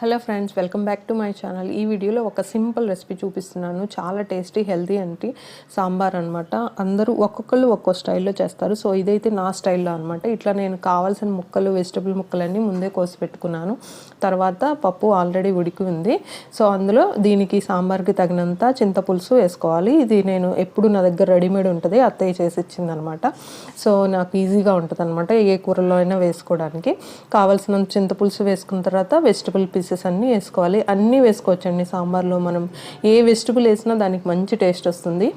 Hello friends welcome back to my channel. ఈ వీడియోలో ఒక సింపుల్ రెసిపీ చూపిస్తున్నాను. చాలా టేస్టీ హెల్తీ అంటే సాంబార్ అనమాట అందరూ ఒక్కొక్కళ్ళు ఒక్కో స్టైల్లో చేస్తారు. సో ఇదైతే నా స్టైల్లో అనమాట ఇట్లా నేను కావాల్సిన ముక్కలు వెజిటబుల్ ముక్కలన్నీ ముందే కోసి పెట్టుకున్నాను. తర్వాత పప్పు ఆల్రెడీ ఉడికి ఉంది. సో అందులో దీనికి సాంబార్కి తగినంత చింతపులుసు వేసుకోవాలి. ఇది నేను ఎప్పుడు నా దగ్గర రెడీమేడ్ ఉంటుంది అత్తయ్య చేసి ఇచ్చిందనమాట సో నాకు ఈజీగా ఉంటుంది అనమాట ఏ కూరలో అయినా వేసుకోవడానికి. కావాల్సినంత చింతపులుసు వేసుకున్న తర్వాత వెజిటబుల్ పీసెస్ అన్నీ వేసుకోవాలి. అన్నీ వేసుకోవచ్చండి సాంబార్లో మనం. ఏ వెజిటబుల్ వేసినా దానికి మంచి టేస్ట్ వస్తుంది.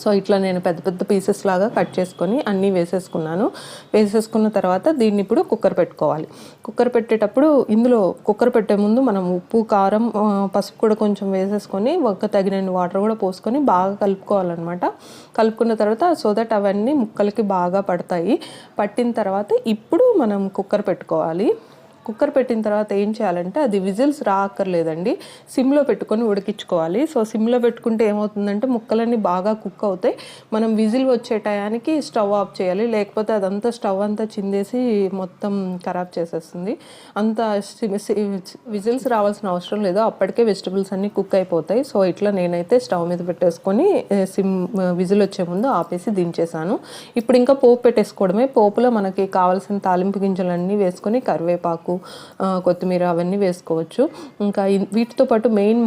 సో ఇట్లా నేను పెద్ద పెద్ద పీసెస్ లాగా కట్ చేసుకొని అన్నీ వేసేసుకున్నాను. వేసేసుకున్న తర్వాత దీన్ని ఇప్పుడు కుక్కర్ పెట్టుకోవాలి. కుక్కర్ పెట్టేటప్పుడు ఇందులో కుక్కర్ పెట్టే ముందు మనం ఉప్పు కారం పసుపు కూడా కొంచెం వేసేసుకొని ఒక్క తగినన్ని వాటర్ కూడా పోసుకొని బాగా కలుపుకోవాలన్నమాట. కలుపుకున్న తర్వాత సో దట్ అవన్నీ ముక్కలకి బాగా పడతాయి. పట్టిన తర్వాత ఇప్పుడు మనం కుక్కర్ పెట్టుకోవాలి. కుక్కర్ పెట్టిన తర్వాత ఏం చేయాలంటే అది విజిల్స్ రాక్కర్లేదండి. సిమ్లో పెట్టుకొని ఉడికించుకోవాలి. సో సిమ్లో పెట్టుకుంటే ఏమవుతుందంటే ముక్కలన్నీ బాగా కుక్ అవుతాయి. మనం విజిల్ వచ్చే టయానికి స్టవ్ ఆఫ్ చేయాలి. లేకపోతే అదంతా స్టవ్ అంతా చిందేసి మొత్తం ఖరాబ్ చేసేస్తుంది. అంత విజిల్స్ రావాల్సిన అవసరం లేదు. అప్పటికే వెజిటబుల్స్ అన్నీ కుక్ అయిపోతాయి. సో ఇట్లా నేనైతే స్టవ్ మీద పెట్టేసుకొని సిమ్ విజిల్ వచ్చే ముందు ఆపేసి దించేసాను. ఇప్పుడు ఇంకా పోపు పెట్టేసుకోవడమే. పోపులో మనకి కావాల్సిన తాలింపు గింజలన్నీ వేసుకొని కరివేపాకు కొత్తిమీర అవన్నీ వేసుకోవచ్చు. ఇంకా వీటితో పాటు మెయిన్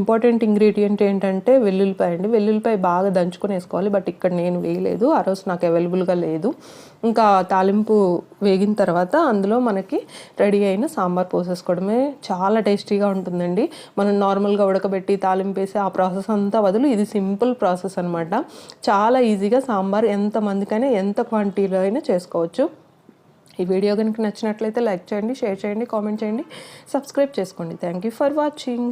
ఇంపార్టెంట్ ఇంగ్రీడియంట్ ఏంటంటే వెల్లుల్లిపాయ అండి. వెల్లుల్లిపాయ బాగా దంచుకొని వేసుకోవాలి బట్ ఇక్కడ నేను వేయలేదు. ఆ రోజు నాకు అవైలబుల్గా లేదు. ఇంకా తాలింపు వేగిన తర్వాత అందులో మనకి రెడీ అయిన సాంబార్ పోసేసుకోవడమే చాలా టేస్టీగా ఉంటుందండి. మనం నార్మల్గా ఉడకబెట్టి తాలింపు వేసి ఆ ప్రాసెస్ అంతా వదులు ఇది సింపుల్ ప్రాసెస్ అనమాట చాలా ఈజీగా సాంబార్ ఎంత మందికైనా ఎంత క్వాంటిటీలో అయినా చేసుకోవచ్చు. ఈ వీడియో కనుక నచ్చినట్లయితే లైక్ చేయండి షేర్ చేయండి కామెంట్ చేయండి. సబ్స్క్రైబ్ చేసుకోండి. Thank you for watching